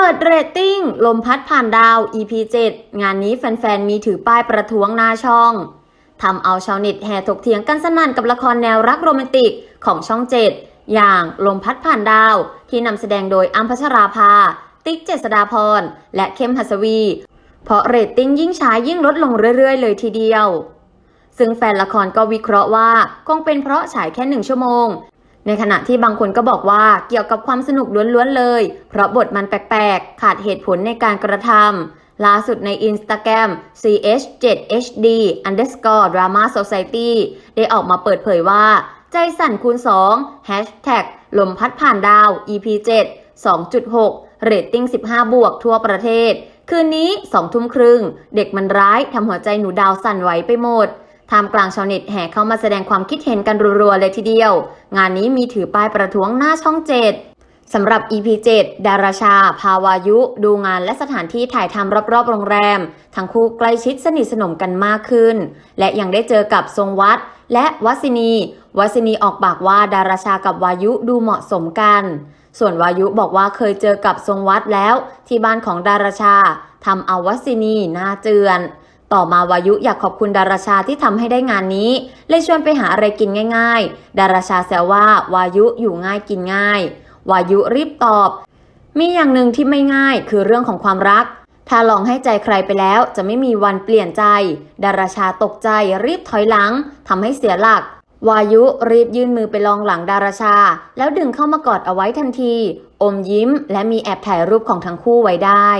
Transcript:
ปิดเรตติ้ง ลมพัดผ่านดาว EP 7 งานนี้แฟน ๆ มีถือป้ายประท้วงหน้าช่องทำเอาชาวเน็ตแห่ถกเถียงกันสนั่นกับละครแนวรักโรแมนติกของช่อง7อย่างลมพัดผ่านดาว ที่นำแสดงโดยอัมพัชราภา ติ๊กเจษดาพร และเข้มหัสวี เพราะเรตติ้งยิ่งฉายยิ่งลดลงเรื่อย ๆ เลยทีเดียว ซึ่งแฟนละครก็วิเคราะห์ว่า คงเป็นเพราะฉายแค่หนึ่งชั่วโมง ในขณะที่บางคนก็บอกว่าเกี่ยวกับความสนุกล้วนๆเลย เพราะบทมันแปลกๆ ขาดเหตุผลในการกระทำล่าสุดใน Instagram ch7hd underscore drama society ได้ออกมาเปิดเผยว่า ใจสั่นคูณ2 hashtag ลมพัดผ่านดาว EP 7 2.6 เรตติ้ง 15 บวกทั่วประเทศ คืนนี้ 2 ทุ่มครึ่ง เด็กมันร้ายทำหัวใจหนูดาวสั่นไหวไปหมด ท่ามกลางชาวเน็ตแห่เข้ามาแสดงความคิดเห็นกันรัวๆเลยทีเดียว งานนี้มีถือป้ายประท้วงหน้าช่องเจ็ดสำหรับ EP 7ดาราชา ภาวายุ ดูงานและสถานที่ถ่ายทำรอบๆ โรงแรม ทั้งคู่ใกล้ชิดสนิทสนมกันมากขึ้น และยังได้เจอกับทรงวัด และวัสินี วัสินีออกปากว่าดาราชากับวายุดูเหมาะสมกัน ส่วนวายุบอกว่าเคยเจอกับทรงวัดแล้ว ที่บ้านของดาราชาทำเอาวัสินีหน้าเจือน ต่อมาวายุอยากขอบคุณดาราชาที่ทำให้ได้งานนี้ เลยชวนไปหาอะไรกินง่าย ๆ ดาราชาแซวว่าวายุอยู่ง่ายกินง่าย วายุรีบตอบ มีอย่างหนึ่งที่ไม่ง่ายคือเรื่องของความรัก ถ้าลองให้ใจใครไปแล้วจะไม่มีวันเปลี่ยนใจ ดาราชาตกใจรีบถอยหลังทำให้เสียหลัก วายุรีบยื่นมือไปลองหลังดาราชา แล้วดึงเข้ามากอดเอาไว้ทันที อมยิ้ม และมีแอบถ่ายรูปของทั้งคู่ไว้ได้